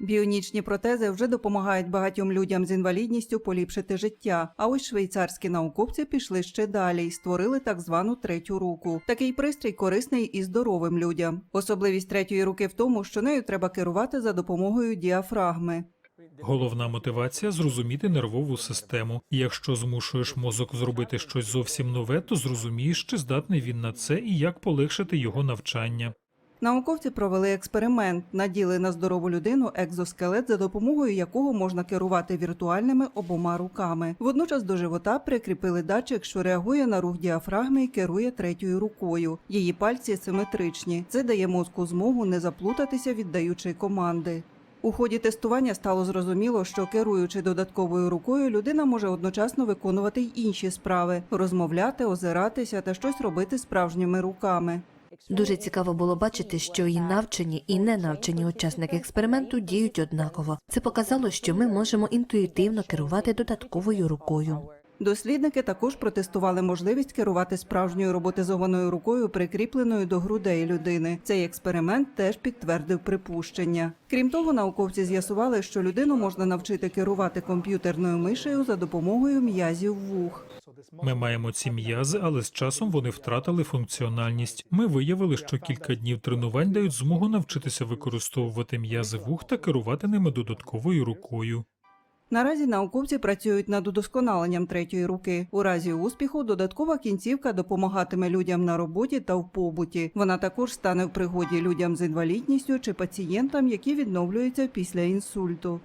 Біонічні протези вже допомагають багатьом людям з інвалідністю поліпшити життя. А ось швейцарські науковці пішли ще далі і створили так звану третю руку. Такий пристрій корисний і здоровим людям. Особливість третьої руки в тому, що нею треба керувати за допомогою діафрагми. Головна мотивація зрозуміти нервову систему. Якщо змушуєш мозок зробити щось зовсім нове, то зрозумієш, чи здатний він на це і як полегшити його навчання. Науковці провели експеримент, наділи на здорову людину екзоскелет, за допомогою якого можна керувати віртуальними обома руками. Водночас до живота прикріпили датчик, що реагує на рух діафрагми і керує третьою рукою. Її пальці симетричні. Це дає мозку змогу не заплутатися, віддаючи команди. У ході тестування стало зрозуміло, що керуючи додатковою рукою, людина може одночасно виконувати й інші справи розмовляти, озиратися та щось робити справжніми руками. Дуже цікаво було бачити, що і навчені, і ненавчені учасники експерименту діють однаково. Це показало, що ми можемо інтуїтивно керувати додатковою рукою. Дослідники також протестували можливість керувати справжньою роботизованою рукою, прикріпленою до грудей людини. Цей експеримент теж підтвердив припущення. Крім того, науковці з'ясували, що людину можна навчити керувати комп'ютерною мишею за допомогою м'язів вух. Ми маємо ці м'язи, але з часом вони втратили функціональність. Ми виявили, що кілька днів тренувань дають змогу навчитися використовувати м'язи вух та керувати ними додатковою рукою. Наразі науковці працюють над удосконаленням третьої руки. У разі успіху додаткова кінцівка допомагатиме людям на роботі та в побуті. Вона також стане в пригоді людям з інвалідністю чи пацієнтам, які відновлюються після інсульту.